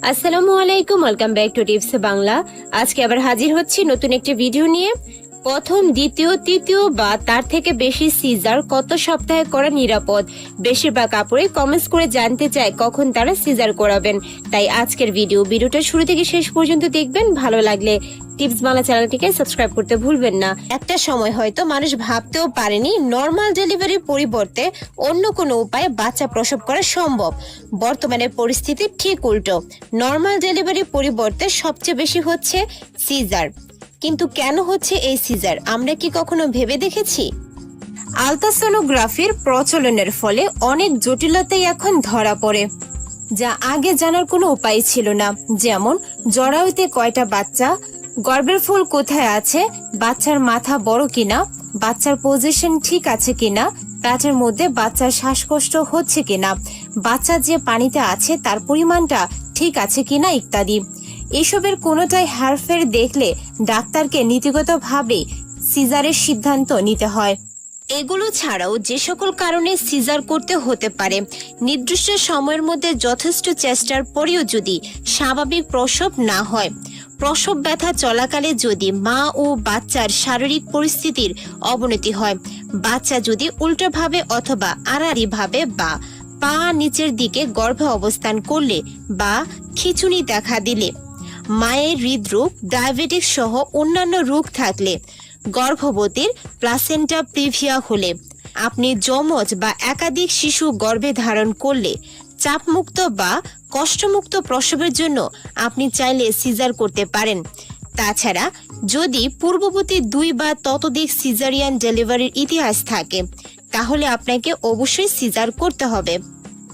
আসসালামু আলাইকুম, welcome back to tips Bangla. আজকে আবার হাজির হচ্ছি নতুন একটি ভিডিও নিয়ে। প্রথম, দ্বিতীয়, তৃতীয় বা তার থেকে বেশি সিজার কত সপ্তাহে করা নিরাপদ? বেশিরভাগ কাপড়ে কমেন্টস করে জানতে চায় কখন তারা সিজার করাবেন। তাই আজকের ভিডিও ভিডিওটা শুরু থেকে শেষ পর্যন্ত দেখবেন, ভালো লাগলে টিপস বাংলা চ্যানেলটিকে সাবস্ক্রাইব করতে ভুলবেন না। একটা সময় হয়তো মানুষ ভাবতেও পারেনি নর্মাল ডেলিভারির পরিবর্তে অন্য কোনো উপায়ে বাচ্চা প্রসব করা সম্ভব। বর্তমানে পরিস্থিতি ঠিক উল্টো। নর্মাল ডেলিভারির পরিবর্তে সবচেয়ে বেশি হচ্ছে সিজার। কিন্তু কেন হচ্ছে এই সিজার? আমরা কি কখনো ভেবে দেখেছি? আলট্রাসোনোগ্রাফির প্রচলনের ফলে অনেক জটিলতাই এখন ধরা পড়ে, যা আগে জানার কোনো উপায় ছিল না। যেমন, জরায়ুতে কয়টা বাচ্চা গর্ভের ফুল কোথায় আছে, বাচ্চার মাথা বড় কিনা, বাচ্চার পজিশন ঠিক আছে কিনা পেটের মধ্যে বাচ্চার শ্বাসকষ্ট হচ্ছে কিনা, বাচ্চা যে পানিতে আছে তার পরিমাণটা ঠিক আছে কিনা ইত্যাদি। এসবের কোনোটাই হারফের দেখলে ডাক্তারকে নীতিগতভাবে সিজারের সিদ্ধান্ত নিতে হয়। এগুলো ছাড়াও যে সকল কারণে সিজার করতে হতে পারে, নির্দিষ্ট সময়ের মধ্যে যথেষ্ট চেষ্টার পরেও যদি স্বাভাবিক প্রসব না হয়। প্রসব ব্যথা চলাকালে যদি মা ও বাচ্চার শারীরিক পরিস্থিতির অবনতি হয়, বাচ্চা যদি উল্টোভাবে অথবা আড়াআড়িভাবে বা পা নিচের দিকে গর্ভে অবস্থান করলে বা খিচুনি দেখা দিলে। মায়ের হৃদরোগ, ডায়াবেটিস সহ অন্যান্য রোগ থাকলে গর্ভবতীর প্লাসেন্টা প্রিভিয়া হলে আপনি যমজ বা একাধিক শিশু গর্ভে ধারণ করলে চাপমুক্ত বা কষ্টমুক্ত প্রসবের জন্য আপনি চাইলে সিজার করতে পারেন। তাছাড়া যদি পূর্ববর্তী দুই বা ততোধিক সিজারিয়ান ডেলিভারির ইতিহাস থাকে, তাহলে আপনাকে অবশ্যই সিজার করতে হবে।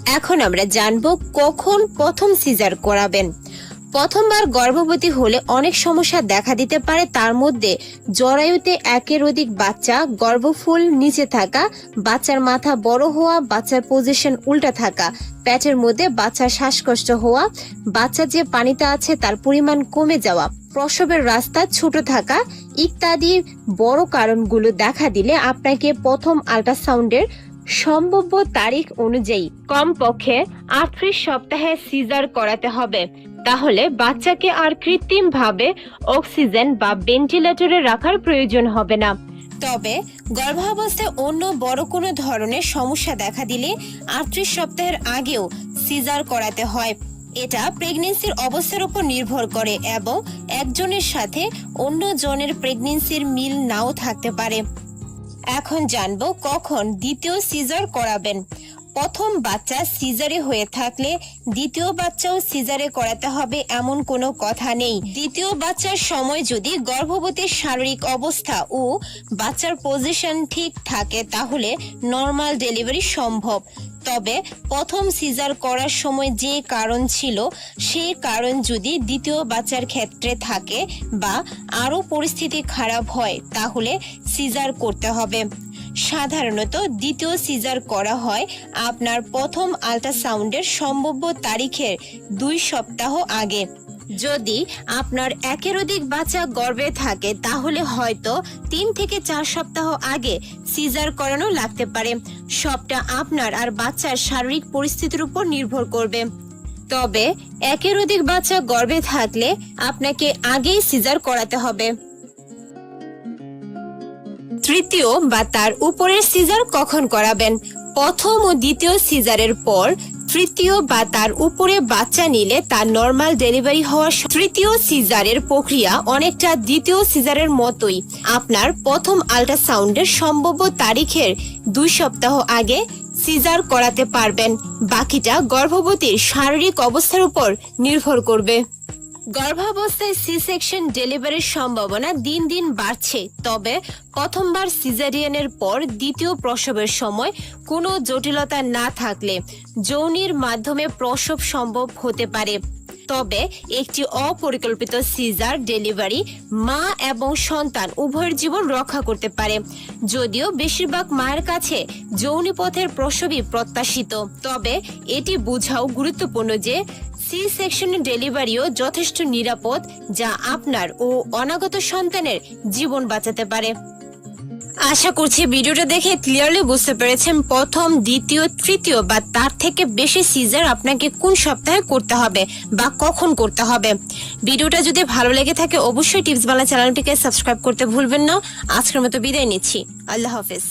এখন আমরা জানব কখন প্রথম সিজার করাবেন। প্রথমবার গর্ভবতী হলে অনেক সমস্যা দেখা দিতে পারে। তার মধ্যে জরায়ুতে একের অধিক বাচ্চা, গর্ভফুল নিচে থাকা, বাচ্চার মাথা বড় হওয়া, বাচ্চার পজিশন উল্টা থাকা প্যাটের মধ্যে বাচ্চার শ্বাসকষ্ট হওয়া বাচ্চা যে পানিতে আছে তার পরিমাণ কমে যাওয়া, প্রসবের রাস্তা ছোট থাকা ইত্যাদি বড় কারণগুলো দেখা দিলে আপনাকে প্রথম আল্ট্রাসাউন্ডের সম্ভাব্য তারিখ অনুযায়ী কমপক্ষে আটত্রিশ সপ্তাহে সিজার করাতে হবে। তাহলে বাচ্চাকে আর কৃত্রিম ভাবে অক্সিজেন বা ভেন্টিলেটরে রাখার প্রয়োজন হবে না। তবে গর্ভাবস্থায় অন্য বড় কোনো ধরনের সমস্যা দেখা দিলে আটত্রিশ সপ্তাহের আগেও সিজার করাতে হয়। এটা প্রেগনেন্সির অবস্থার উপর নির্ভর করে এবং একজনের সাথে অন্য জনের প্রেগনেন্সির মিল নাও থাকতে পারে। এখন জানব কখন দ্বিতীয় সিজার করাবেন। প্রথম বাচ্চা সিজারে হয়ে থাকলে দ্বিতীয় বাচ্চাও সিজারে করাতে হবে এমন কোনো কথা নেই। দ্বিতীয় বাচ্চার সময় যদি গর্ভবতীর শারীরিক অবস্থা ও বাচ্চার পজিশন ঠিক থাকে তাহলে নর্মাল ডেলিভারি সম্ভব। তবে প্রথম সিজার করার সময় যে কারণ ছিল সেই কারণ যদি দ্বিতীয় বাচ্চার ক্ষেত্রে থাকে বা আরও পরিস্থিতি খারাপ হয়, তাহলে সিজার করতে হবে। সাধারণত দ্বিতীয় সিজার করা হয় আপনার প্রথম আল্ট্রাসাউন্ডের সম্ভাব্য তারিখের দুই সপ্তাহ আগে। যদি আপনার একের অধিক বাচ্চা গর্ভে থাকে, তাহলে হয়তো তিন থেকে চার সপ্তাহ আগে সিজার করানো লাগতে পারে। সবটা আপনার আর বাচ্চার শারীরিক পরিস্থিতির উপর নির্ভর করবে। তবে একের অধিক বাচ্চা গর্ভে থাকলে আপনাকে আগেই সিজার করাতে হবে। তৃতীয় বা তার উপরের সিজার কখন করাবেন? প্রথম ও দ্বিতীয় সিজারের পর, তৃতীয় বা তার উপরে বাচ্চা নিলে তার নর্মাল ডেলিভারি হওয়ার তৃতীয় সিজারের প্রক্রিয়া অনেকটা দ্বিতীয় সিজারের মতোই। আপনার প্রথম আল্ট্রাসাউন্ডের সম্ভাব্য তারিখের দুই সপ্তাহ আগে সিজার করাতে পারবেন। বাকিটা গর্ভবতীর শারীরিক অবস্থার উপর নির্ভর করবে। গর্ভাবস্থায় সি সেকশন ডেলিভারির সম্ভাবনা দিন দিন বাড়ছে। তবে প্রথমবার সিজারিয়ানের পর দ্বিতীয় প্রসবের সময় কোনো জটিলতা না থাকলে যৌনির মাধ্যমে প্রসব সম্ভব হতে পারে। তবে একটি অপরিকল্পিত সিজার, ডেলিভারি, মা এবং সন্তান উভয়ের জীবন রক্ষা করতে পারে। যদিও বেশিরভাগ মায়ের কাছে যৌনিপথের প্রসবই প্রত্যাশিত। তবে এটি বোঝাও গুরুত্বপূর্ণ যে সি সেকশন ডেলিভারিও যথেষ্ট নিরাপদ, যা আপনার ও অনাগত সন্তানের জীবন বাঁচাতে পারে। আশা করছি ভিডিওটা দেখে ক্লিয়ারলি বুঝতে পেরেছেন প্রথম, দ্বিতীয়, তৃতীয় বা তার থেকে বেশি সিজার আপনাকে কোন সপ্তাহে করতে হবে বা কখন করতে হবে। ভিডিওটা যদি ভালো লেগে থাকে অবশ্যই টিপস বাংলা চ্যানেলটিকে সাবস্ক্রাইব করতে ভুলবেন না। আজকের মতো বিদায় নিচ্ছি। আল্লাহ হাফেজ।